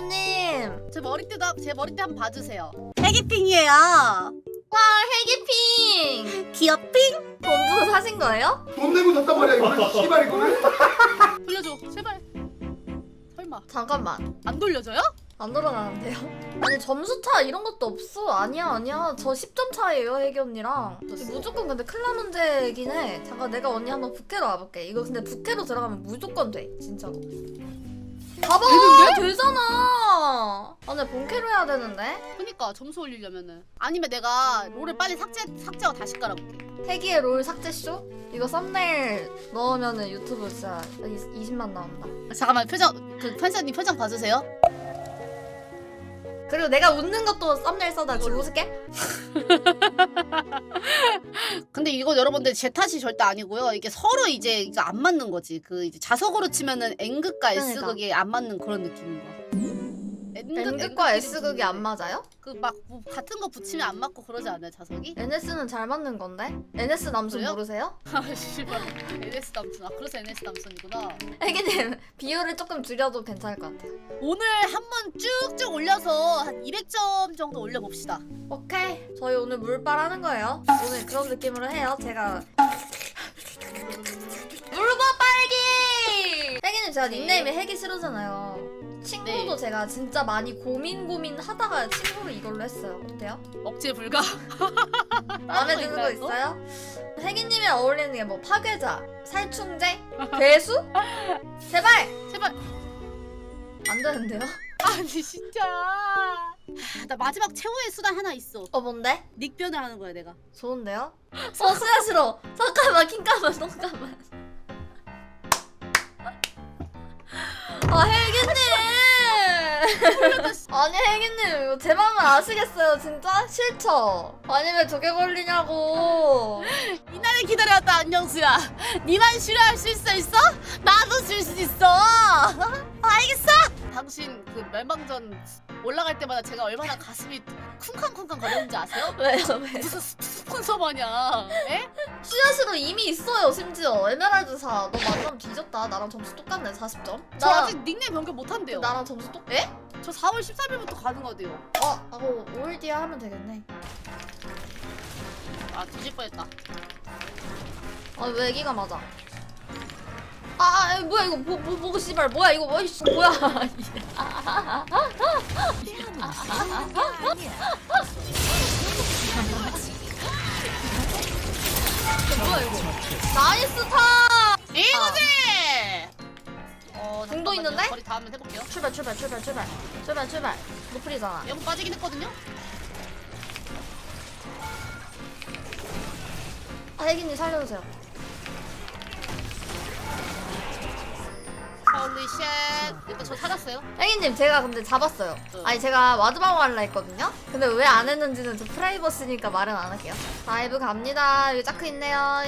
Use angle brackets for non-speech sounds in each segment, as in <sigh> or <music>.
민수님. 제 머리띠도 제 머리띠 한번 봐주세요. 애기핑이에요. 와 헬기핑. 귀엽핑? 돈 주고 사신 거예요? 돈 내고 샀단 말이야 이거를 <laughs> 씨발 이거를 돌려줘 제발. 설마 잠깐만. 안 돌려줘요? 안 돌아가는데요? 아니 점수 차 이런 것도 없어. 아니야 아니야. 저 10점 차예요 혜기 언니랑. 무조건 근데 클라 문제긴 해. 잠깐 내가 언니 한번 부캐로 와볼게. 이거 근데 부캐로 들어가면 무조건 돼. 진짜로. 봐봐 되잖아. 아 근데 본캐로 해야 되는데. 그니까 점수 올리려면은 아니면 내가 롤을 빨리 삭제 삭제하고 다시 깔아볼게. 혜기의 롤 삭제쇼? 이거 썸네일 넣으면은 유튜브 진짜 20만 나온다. 잠깐만 표정 그 판사님 표정 봐주세요. 그리고 내가 웃는 것도 썸네일 써다 주고 쓸게. <laughs> 근데 이거 여러분들 제 탓이 절대 아니고요. 이게 서로 이제 이거 안 맞는 거지. 그 이제 자석으로 치면은 N극과 그러니까. S극이 안 맞는 그런 느낌인 거야. N극과 S극이 안 맞아요? 그막 뭐 같은 거 붙이면 안 맞고 그러지 않아요 자석이? NS는 잘 맞는 건데? NS 남순 그래요? 모르세요? <laughs> 아 씨발 NS 남순 아 그래서 NS 남순이구나. 혜기님 <laughs> 비율을 조금 줄여도 괜찮을 것 같아요. 오늘 한번 쭉쭉 올려서 한 200점 정도 올려봅시다. 오케이. 저희 오늘 물빨 하는 거예요. 오늘 그런 느낌으로 해요. 제가 물고 빨기. 혜기님 제가 닉네임이 혜기 싫어잖아요. 친구도 네. 제가 진짜 많이 고민 고민 하다가 친구를 이걸로 했어요. 어때요? 억제 불가. <laughs> 마음에 거 드는 거 있나요, 또? 있어요? 혜기님이랑 어울리는 게 뭐 파괴자, 살충제, 괴수? <laughs> 제발 제발. 안 되는데요? 아니 진짜. 하, 나 마지막 최후의 수단 하나 있어. 어 뭔데? 닉변을 하는 거야 내가. 좋은데요? 어 수야 싫어. 잠깐만 킹까만 잠깐만. <laughs> 아 혜기님. 아니 이거 제 마음을 아시겠어요 진짜? 싫죠? 아니 왜 저게 걸리냐고. 이날을 기다려왔다 안녕수야. 니만 싫어할 수 있어 있어? 나도 줄 수 있어. <laughs> 알겠어. 당신 그 멸망전 올라갈 때마다 제가 얼마나 가슴이 쿵쾅쿵쾅 거리는지 아세요? 왜요 왜? 무슨 스- 스폰서 마냥. 에? 수야씨로 이미 있어요 심지어 에메랄드 4. 너 완전 뒤졌다. 나랑 점수 똑같네 40점. 저 아직 닉네임 변경 못 한대요. 나랑 점수 똑. 에? 저 4월 13일부터 가능하대요. 어, 아, 뭐 5일 뒤에 하면 되겠네. 아 뒤질 뻔했다. 아, 왜 애기가 맞아? 아, 아, 뭐야 이거 뭐, 뭐, 뭐고 씨발 뭐야 이거 뭐, 이씨, 뭐야? <laughs> <laughs> 이거 나이스 타! 이거지. 어 궁도 잠깐만요. 있는데? 거리 닿으면 해볼게요. 출발 출발 출발 출발 출발 출발 노플이잖아. 얘무 빠지긴 했거든요. 아, 혜기님 살려주세요. 홀리 쉣. 일단 저 찾았어요. 혜기님 제가 근데 잡았어요. 응. 아니 제가 와드방어 할라 했거든요. 근데 왜 안 했는지는 저 프라이버시니까 말은 안 할게요. 다이브 갑니다. 여기 자크 있네요.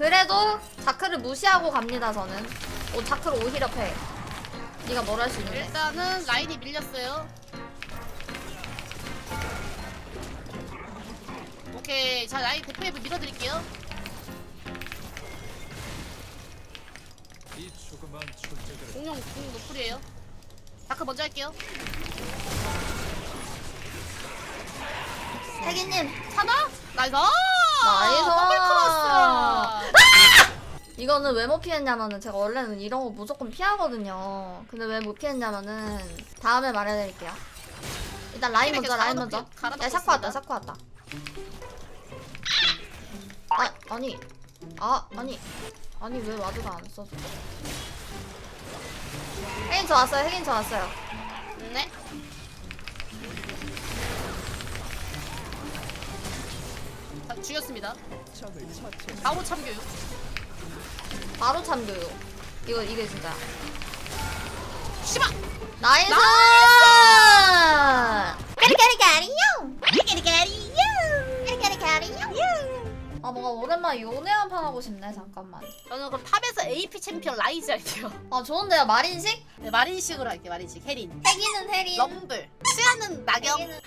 그래도 자크를 무시하고 갑니다 저는. 오 자크를 오히려 패. 네가 뭘 할 수 있는데? 일단은 라인이 밀렸어요. 오케이, 자 라인 대표앱 밀어드릴게요. 이 조그만 공룡 공룡 노플이에요. 다크 먼저 할게요. 혜기님 사나? 나이스. 나이스. 더블 크로스. 이거는 왜 못 피했냐면은 제가 원래는 이런 거 무조건 피하거든요. 근데 왜 못 피했냐면은 다음에 말해드릴게요. 일단 라인 먼저 라인 먼저. 야 샤크 왔다 샤크 왔다. 아 아니 아 아니 아니 왜 와드가 안 써져? 혜인 저 왔어요 혜인 저 왔어요. 네. 자, 죽였습니다. 바로 참교육. 바로 참교육. 이거 이게 진짜. 씨발. 나이스! 까리까리까리요! 까리까리까리요! 까리까리까리요! 아 뭔가 오랜만에 오랜만에 요네 한판 하고 싶네 잠깐만 저는 그럼 탑에서 AP 챔피언 라이즈 할게요. 아 좋은데요 마린식? 네, 마린식으로 할게 요. 마린식 혜린. 혜기는 혜린 럼블. 수야는 나경. 혜기는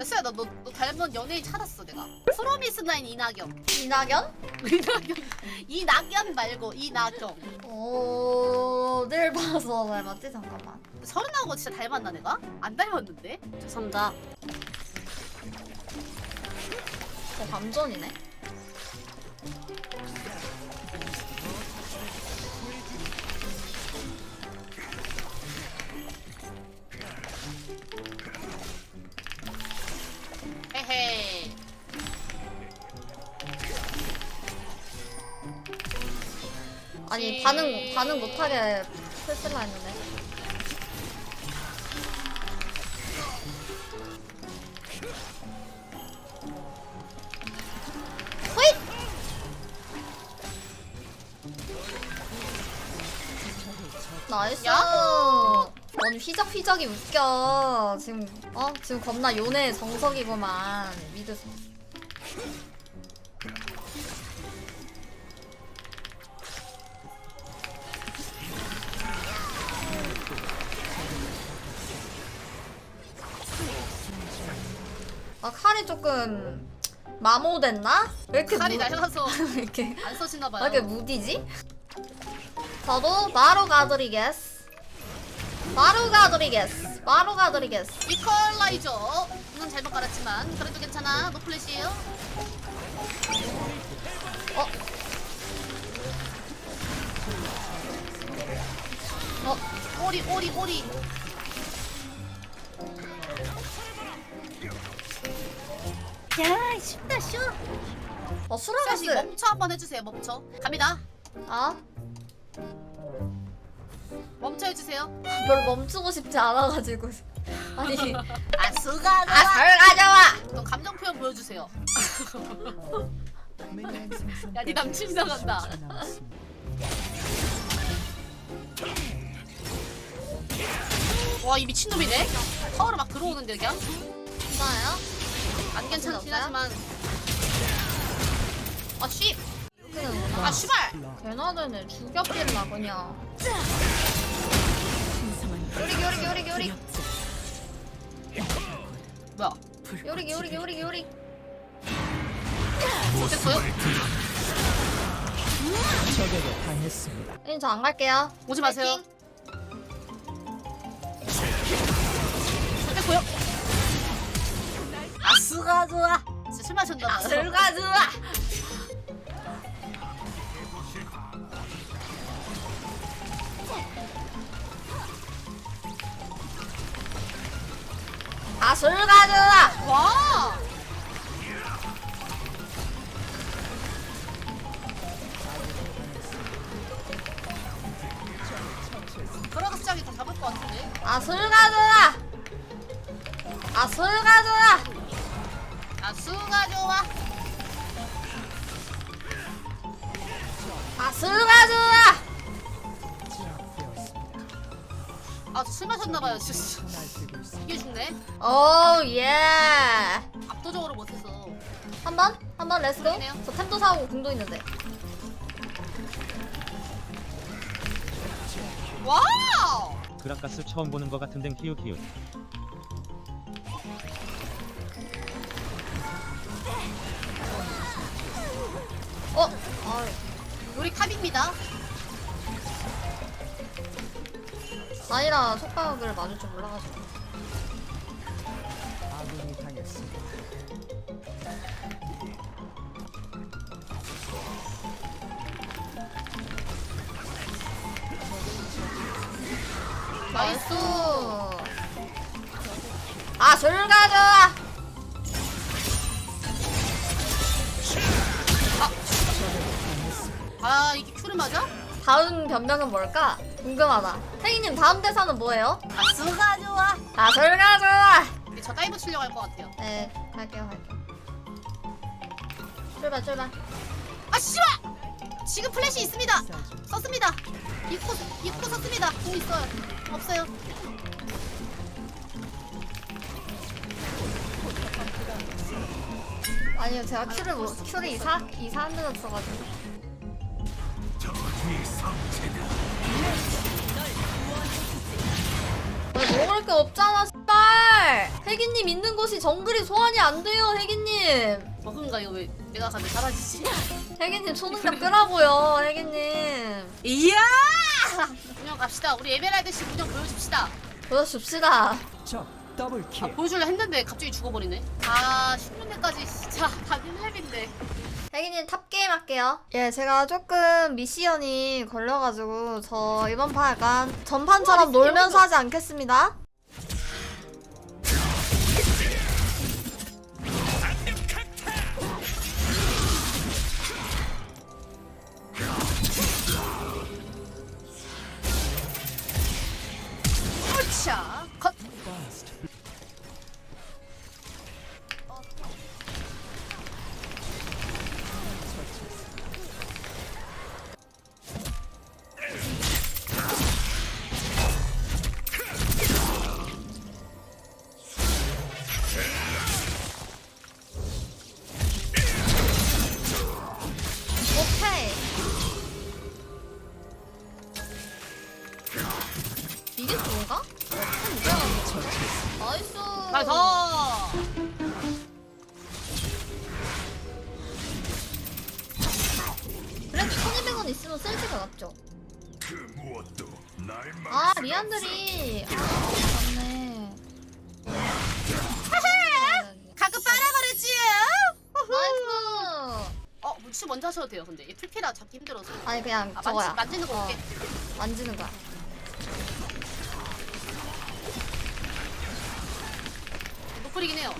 야, 수야 너너 너 닮은 연예인 찾았어 내가. 프로미스 나인 이나경. 이낙연? <laughs> 이나경. 이낙연 말고 이나경. 오... 늘 봐서 닮았지 잠깐만 서른하고 진짜 닮았나 내가? 안 닮았는데? 죄송합니다. 저 감전이네 헤헤. 아니 씨. 반응 반응 못하게 풀슬라 했는데 나이스 야호! 아니 휘적휘적이 웃겨 지금 어 지금 겁나 요네 정석이구만 미드 아 칼이 조금 마모됐나? 왜 이렇게 칼이 무- 날라서 <laughs> 왜 이렇게 안 써지나 왜 봐요. 이렇게 무디지? 저도 바로 가드리겠스 바로 가드리겠스 바로 가드리겠스 이퀄라이저는 잘못 깔았지만 그래도 괜찮아. 노플래시에요. 어? 어? 오리 오리 오리. 야 쉽다 쉬워. 어 수라가스 멈춰 한번 해주세요. 멈춰. 갑니다. 아? 멈춰 해주세요. 별 멈추고 싶지 않아가지고 <laughs> 아니 아 수가 아 잘 가져와 넌 감정 표현 보여주세요. <laughs> 야, 네 남친 이상한다. 30초 남았습니다. 와 이 미친놈이네. 타워로 막 들어오는데 그냥. 진짜요? 안 괜찮긴? 하지만. 아 씨. 그냥 아 씨발. 걔나들네 죽여필라 그냥 요리기 요리기 요리기 요리 뭐야? 요리기 요리기 요리기 요리 됐어요? 적에게 당했습니다. 네, 저안 갈게요 오지 마세요. 파이팅. 됐고요. 아 수가 좋아. 진짜 술 마셨나 봐. 들가 좋아 술가 좋아 와. 들어가 시작이 다 잡을 것 같은데. 아 술가 좋아 아술가 좋아 아 수가 좋아. 아 술가 좋아 아 술 마셨나봐요 진짜. 날뛰고 있습니다. 이게 죽네. 오 예 압도적으로 못해서. 한번 한 번 렛츠고 그러네요. 저 템도 사고 궁도 있는데 와우. 그라가스 처음 보는 것 같은데 히읗 히읗 어 아유 우리 탑입니다. 나이라 속박을 맞을 줄 몰라가지고. 아군이 당했습니다. 나이스! 아 술 가져 아 이게 큐를 맞아? 다음 변명은 뭘까? 궁금하다 혜인님 다음 대사는 뭐예요 아 수가 좋아. 아술 가져 근데 저 다이브 치려고 할 것 같아요. 네 갈게요 갈게요 출발 출발 아 씨발! 지금 플래시 있습니다. 썼습니다. 입고 입고 썼습니다. 공 있어요. 없어요. 아니 아니요 제가 큐를 못 큐를 이사 이사한 데다 써가지고 왜먹 을게 없잖아 씨발 혜기님 있는 곳이 정글이 소환이 안 돼요 혜기님 버그인가 이거 왜 내가 가면 사라지지? <laughs> 혜기님 초능력 끄라고요 혜기님 이야! 운영 갑시다. 우리 에메랄드 씨 운영 보여줍시다. 보여줍시다 적 더블 아, 킬. 보여주려 했는데 갑자기 죽어버리네. 아 16년까지 진짜 <laughs> 다닌 햄인데. 혜기님 탑게임 할게요. 예, 제가 조금 미시언이 걸려가지고 저 이번 판 약간 전판처럼 놀면서 하지 않겠습니다. 리안들이. 아, 맞네. 가끔 빨아버렸지. 나이스. 어, 물치 먼저 하셔도 돼요. 근데 이 풀피라 잡기 힘들어서. 아니, 그냥 아, 저거야. 만지, 만지는 거 어, 볼게. 만지는 거야. 노플이긴 해요.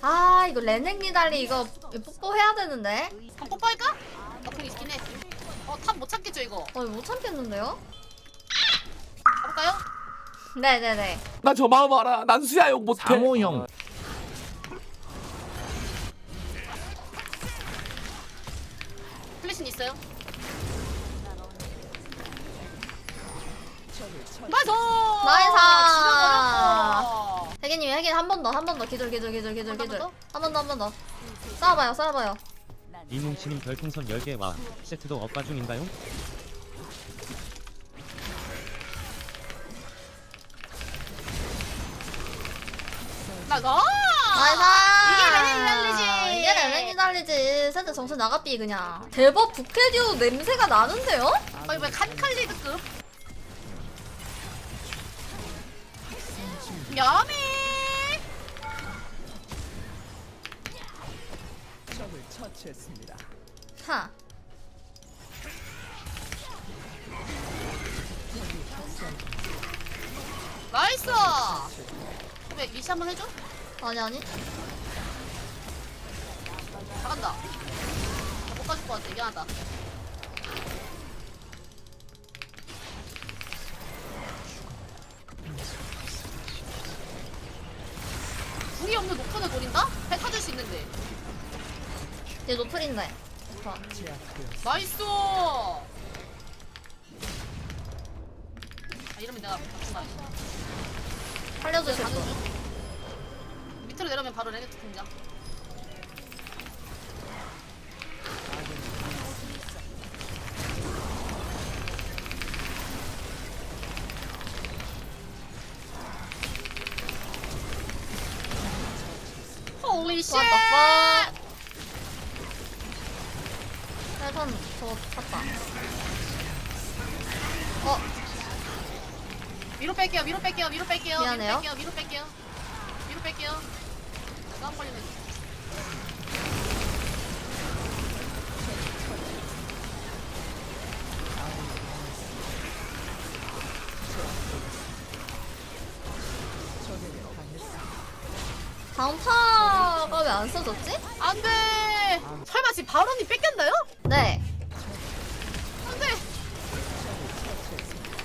아 이거 레넥 니달리 이거 뽀뽀 해야 되는데 한번 뽀뽀할까? 나공 있긴 해. 어, 탑 못 참겠죠 이거. 어 못 참겠는데요? 가볼까요? 네네네 나 저 마음 알아. 난 수야 욕 못해. 사모형 플래신 있어요? 나이스! 나이스! 지려버렸어. 혜기님 혜기 한번 더 한 번 더 기절 기절 기절 기절 한번 기절 더? 한 번 더 한 번 더 싸워봐요 싸워봐요 이뭉치님 별풍선 10개 와 세트도 업가 중인가요? 나이스! 나이스 이게 레넥 니달리지! 이게 레넥 니달리지 세트 정신 나갔비 그냥 대박 부캐듀 냄새가 나는데요? 거의 뭐 칸칼리드급? 야미! 적을 처치했습니다. 하 나이스! 왜 미시 한번 해줘? 아니 아니 잘한다. 나 못 가줄 것 같아. 미안하다. 궁이 없는 녹턴을 노린다? 배 타줄 수 있는데. 얘 노플인데 좋아. 나이스! 아, 이러면 내가 박수다. 살려주실 분 중. 밑으로 내려오면 바로 레네트 등장. 홀리 쉣! What the fuck? 일단 저거 탔다 어 위로 뺄게요. 위로 뺄게요. 위로 뺄게요. 미안해요. 위로 뺄게요. 위로 뺄게요. 위로 뺄게요. 싸움 걸리네. 타가 왜 안 써졌지? 안 돼. 설마 지금 바론이 뺏겼나요? 네 안 돼.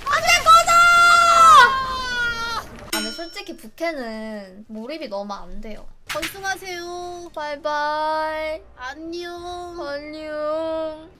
안돼 꺼져! 아! 아 근데 솔직히 부캐는 몰입이 너무 안 돼요 건승하세요. 바이바이 안녕. 안녕